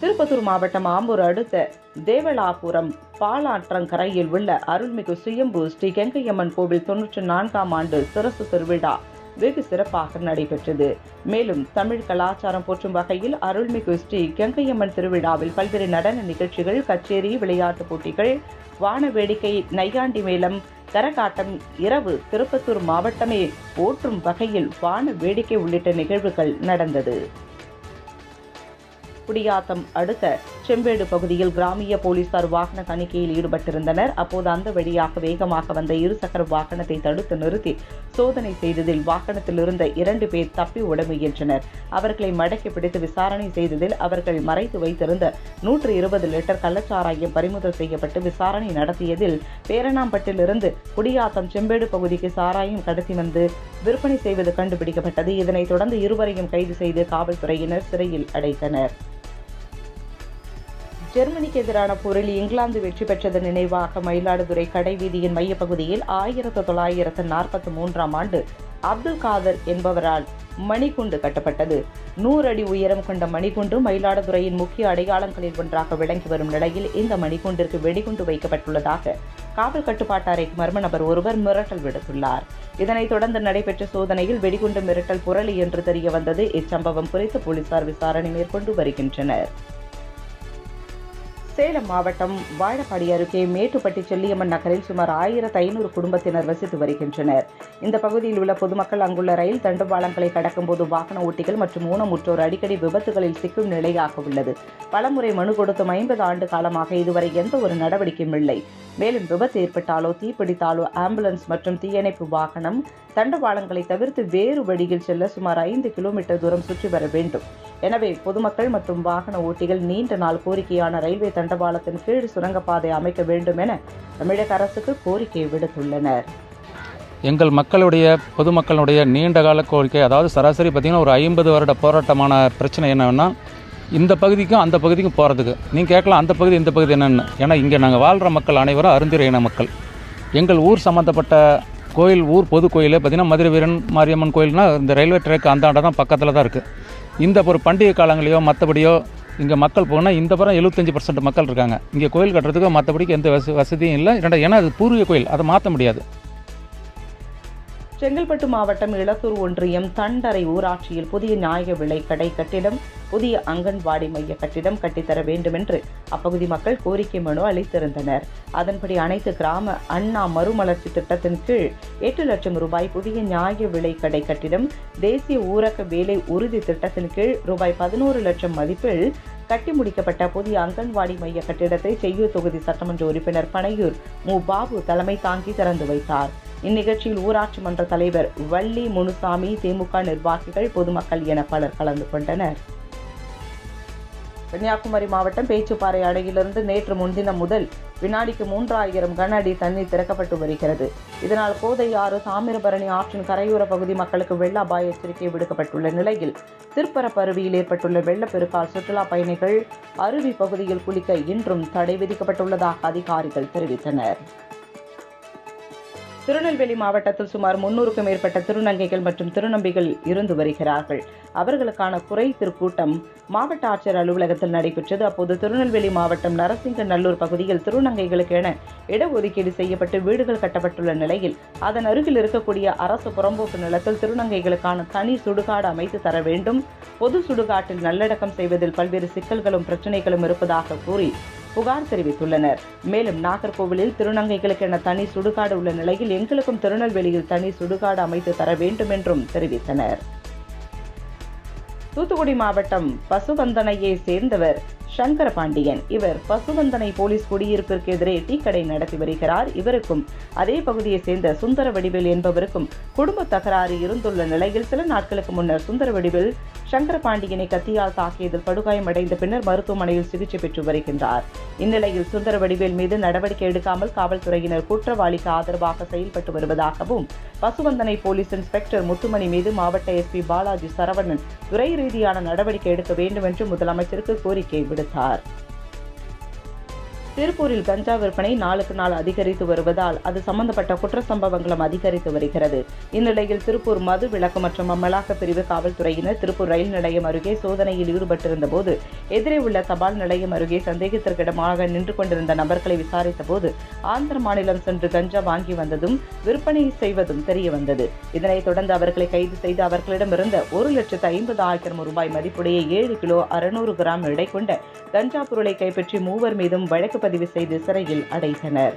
திருப்பத்தூர் மாவட்டம் ஆம்பூர் அடுத்த தேவலாபுரம் பாலாற்றங்கரையில் உள்ள அருள்மிகு சுயம்பு ஸ்ரீ கங்கையம்மன் கோவில் தொன்னூற்றி நான்காம் ஆண்டு சிரசு திருவிழா வெகு சிறப்பாக நடைபெற்றது. மேலும் தமிழ் கலாச்சாரம் போற்றும் வகையில் அருள்மிகு ஸ்ரீ கெங்கையம்மன் திருவிழாவில் பல்வேறு நடன நிகழ்ச்சிகள் கச்சேரி விளையாட்டுப் போட்டிகள் வான வேடிக்கை நையாண்டி மேளம் கரகாட்டம் இரவு திருப்பத்தூர் மாவட்டமே போற்றும் வகையில் வான வேடிக்கை உள்ளிட்ட நிகழ்வுகள் நடந்தது. குடியாத்தம் அடுத்த செம்பேடு பகுதியில் கிராமிய போலீசார் வாகன தணிக்கையில் ஈடுபட்டிருந்தனர். அப்போது அந்த வழியாக வேகமாக வந்த இருசக்கர வாகனத்தை தடுத்து நிறுத்தி சோதனை செய்ததில் வாகனத்தில் இருந்த இரண்டு பேர் தப்பி ஓட முயன்றனர். அவர்களை மடக்கி பிடித்து விசாரணை செய்ததில் அவர்கள் மறைத்து வைத்திருந்த நூற்று இருபது லிட்டர் கள்ளச்சாராயம் பறிமுதல் செய்யப்பட்டு விசாரணை நடத்தியதில் பேரணாம்பட்டிலிருந்து குடியாத்தம் செம்பேடு பகுதிக்கு சாராயம் கடத்தி வந்து விற்பனை செய்வது கண்டுபிடிக்கப்பட்டது. இதனைத் தொடர்ந்து இருவரையும் கைது செய்து காவல்துறையினர் சிறையில் அடைத்தனர். ஜெர்மனிக்கு எதிரான போரில் இங்கிலாந்து வெற்றி பெற்றது நினைவாக மயிலாடுதுறை கடைவீதியின் மையப்பகுதியில் ஆயிரத்து தொள்ளாயிரத்து நாற்பத்தி மூன்றாம் ஆண்டு அப்துல் காதர் என்பவரால் மணிகுண்டு கட்டப்பட்டது. நூறு அடி உயரம் கொண்ட மணிகுண்டு மயிலாடுதுறையின் முக்கிய அடையாளங்களில் ஒன்றாக விளங்கி வரும் நிலையில் இந்த மணிகுண்டிற்கு வெடிகுண்டு வைக்கப்பட்டுள்ளதாக காவல் கட்டுப்பாட்டு அறைக்கு மர்ம நபர் ஒருவர் மிரட்டல் விடுத்துள்ளார். இதனைத் தொடர்ந்து நடைபெற்ற சோதனையில் வெடிகுண்டு மிரட்டல் புரளி என்று தெரிய வந்தது. இச்சம்பவம் குறித்து போலீசார் விசாரணை மேற்கொண்டு வருகின்றனர். சேலம் மாவட்டம் வாழப்பாடி அருகே மேட்டுப்பட்டி செல்லியம்மன் நகரில் சுமார் ஆயிரத்து ஐநூறு குடும்பத்தினர் வசித்து வருகின்றனர். இந்த பகுதியில் உள்ள பொதுமக்கள் அங்குள்ள ரயில் தண்டவாளங்களை கடக்கும்போது வாகன ஓட்டிகள் மற்றும் ஊனமுற்றோர் அடிக்கடி விபத்துகளில் சிக்கும் நிலையாக உள்ளது. பலமுறை மனு கொடுத்தும் ஐம்பது ஆண்டு காலமாக இதுவரை எந்த ஒரு நடவடிக்கையும் இல்லை. மேலும் விபத்து ஏற்பட்டாலோ தீப்பிடித்தாலோ ஆம்புலன்ஸ் மற்றும் தீயணைப்பு வாகனம் தண்டவாளங்களை தவிர்த்து வேறு வழியில் செல்ல சுமார் ஐந்து கிலோமீட்டர் தூரம் சுற்றி வர வேண்டும். எனவே பொதுமக்கள் மற்றும் வாகன ஓட்டிகள் நீண்ட நாள் கோரிக்கையான ரயில்வே தண்டவாளத்தின் கீழ் சுரங்கப்பாதை அமைக்க வேண்டும் என தமிழக அரசுக்கு கோரிக்கை விடுத்துள்ளனர். எங்கள் மக்களுடைய பொதுமக்களுடைய நீண்டகால கோரிக்கை அதாவது சராசரி பார்த்திங்கன்னா ஒரு ஐம்பது வருட போராட்டமான பிரச்சனை என்னென்னா இந்த பகுதிக்கும் அந்த பகுதிக்கும் போகிறதுக்கு நீங்கள் கேட்கலாம் அந்த பகுதி இந்த பகுதி என்னென்னு. ஏன்னா இங்கே நாங்கள் வாழ்கிற மக்கள் அனைவரும் அருந்திர இன மக்கள். எங்கள் ஊர் சம்மந்தப்பட்ட கோயில் ஊர் பொது கோயில் பார்த்திங்கன்னா மதுரை வீரன் மாரியம்மன் கோயில்னால் இந்த ரயில்வே ட்ராக் அந்தாண்ட தான் பக்கத்தில் தான் இருக்குது இந்த ஒரு பண்டிகை காலங்களையோ மற்றபடியோ இங்கே மக்கள் போனால் இந்த புறம் எழுபத்தஞ்சி பர்சன்ட் மக்கள் இருக்காங்க. இங்கே கோயில் கட்டுறதுக்கு மற்றபடிக்கு எந்த வச வசதியும் இல்லை. ரெண்டா ஏன்னா அது பூர்வீக கோயில் அதை மாற்ற முடியாது. செங்கல்பட்டு மாவட்டம் இளத்தூர் ஒன்றியம் தண்டரை ஊராட்சியில் புதிய நியாய விலை கடை கட்டிடம் புதிய அங்கன்வாடி மைய கட்டிடம் கட்டித்தர வேண்டும் என்று அப்பகுதி மக்கள் கோரிக்கை மனு அளித்திருந்தனர். அதன்படி அனைத்து கிராம அண்ணா மறுமலர்ச்சி திட்டத்தின் கீழ் எட்டு லட்சம் ரூபாய் புதிய நியாய விலை கடை கட்டிடம் தேசிய ஊரக வேலை உறுதி திட்டத்தின் கீழ் ரூபாய் பதினோரு லட்சம் மதிப்பில் கட்டி முடிக்கப்பட்ட புதிய அங்கன்வாடி மைய கட்டிடத்தை செய்யூர் தொகுதி சட்டமன்ற உறுப்பினர் பனையூர் மு. பாபு தலைமை தாங்கி திறந்து வைத்தார். இந்நிகழ்ச்சியில் ஊராட்சி மன்ற தலைவர் வள்ளி முனுசாமி திமுக நிர்வாகிகள் பொதுமக்கள் என பலர் கலந்து கொண்டனர். கன்னியாகுமரி மாவட்டம் பேச்சுப்பாறை அணையிலிருந்து நேற்று முன்தினம் முதல் வினாடிக்கு மூன்றாயிரம் கன அடி தண்ணீர் திறக்கப்பட்டு வருகிறது. இதனால் கோதை ஆறு தாமிரபரணி ஆற்றின் கரையோர பகுதி மக்களுக்கு வெள்ள அபாய எச்சரிக்கை விடுக்கப்பட்டுள்ள நிலையில் திருப்பரப்பருவியில் ஏற்பட்டுள்ள வெள்ளப்பெருக்கால் சுற்றுலா பயணிகள் அருவி பகுதியில் குளிக்க இன்றும் தடை விதிக்கப்பட்டுள்ளதாக அதிகாரிகள் தெரிவித்தனர். திருநெல்வேலி மாவட்டத்தில் சுமார் முன்னூறுக்கும் மேற்பட்ட திருநங்கைகள் மற்றும் திருநம்பிகள் இருந்து வருகிறார்கள். அவர்களுக்கான குறை திருக்கூட்டம் மாவட்ட ஆட்சியர் அலுவலகத்தில் நடைபெற்றது. அப்போது திருநெல்வேலி மாவட்டம் நரசிங்க நல்லூர் பகுதியில் திருநங்கைகளுக்கு என இடஒதுக்கீடு செய்யப்பட்டு வீடுகள் கட்டப்பட்டுள்ள நிலையில் அதன் அருகில் இருக்கக்கூடிய அரசு புறம்போக்கு நிலத்தில் திருநங்கைகளுக்கான தனி சுடுகாடு அமைத்து தர வேண்டும். பொது சுடுகாட்டில் நல்லடக்கம் செய்வதில் பல்வேறு சிக்கல்களும் பிரச்சனைகளும் இருப்பதாக கூறி புகார் தெரிவித்துள்ளனர். மேலும் நாகர்கோவிலில் திருநங்கைகளுக்கென தனி சுடுகாடு உள்ள நிலையில் எங்களுக்கும் திருநெல்வேலியில் தனி சுடுகாடு அமைத்து தர வேண்டும் என்றும் தெரிவித்தனர். தூத்துக்குடி மாவட்டம் பசுவந்தனையை சேர்ந்தவர் சங்கர பாண்டியன் இவர் பசுவந்தனை போலீஸ் குடியிருப்பிற்கு எதிரே டீ கடை நடத்தி வருகிறார். இவருக்கும் அதே பகுதியைச் சேர்ந்த சுந்தர வடிவேல் என்பவருக்கும் குடும்ப தகராறு இருந்துள்ள நிலையில் சில நாட்களுக்கு முன்னர் சுந்தர வடிவேல் சங்கர பாண்டியனை கத்தியால் தாக்கியதில் படுகாயமடைந்த பின்னர் மருத்துவமனையில் சிகிச்சை பெற்று வருகின்றார். இந்நிலையில் சுந்தர வடிவேல் மீது நடவடிக்கை எடுக்காமல் காவல்துறையினர் குற்றவாளிக்கு ஆதரவாக செயல்பட்டு வருவதாகவும் பசுவந்தனை போலீஸ் இன்ஸ்பெக்டர் முத்துமணி மீது மாவட்ட எஸ்பி பாலாஜி சரவணன் துறை ரீதியான நடவடிக்கை எடுக்க வேண்டும் என்று முதலமைச்சருக்கு கோரிக்கை விடுத்தார் கொடுத்தார் திருப்பூரில் கஞ்சா விற்பனை நாளுக்கு நாள் அதிகரித்து வருவதால் அது சம்பந்தப்பட்ட குற்ற சம்பவங்களும் அதிகரித்து வருகிறது. இந்நிலையில் திருப்பூர் மது விளக்கு மற்றும் அமலாக்க பிரிவு காவல்துறையினர் திருப்பூர் ரயில் நிலையம் அருகே சோதனையில் ஈடுபட்டிருந்த போது எதிரே உள்ள தபால் நிலையம் அருகே சந்தேகத்திற்கிடமாக நின்று கொண்டிருந்த நபர்களை விசாரித்த போது ஆந்திர மாநிலம் சென்று கஞ்சா வாங்கி வந்ததும் விற்பனை செய்வதும் தெரிய வந்தது. இதனைத் தொடர்ந்து அவர்களை கைது செய்து அவர்களிடமிருந்த ஒரு லட்சத்து ஐம்பது ஆயிரம் ரூபாய் மதிப்புடைய ஏழு கிலோ அறுநூறு கிராம் எடை கொண்ட கஞ்சா பொருளை கைப்பற்றி மூவர் மீதும் வழக்கு பதிவு செய்து சிறையில் அடைத்தனர்.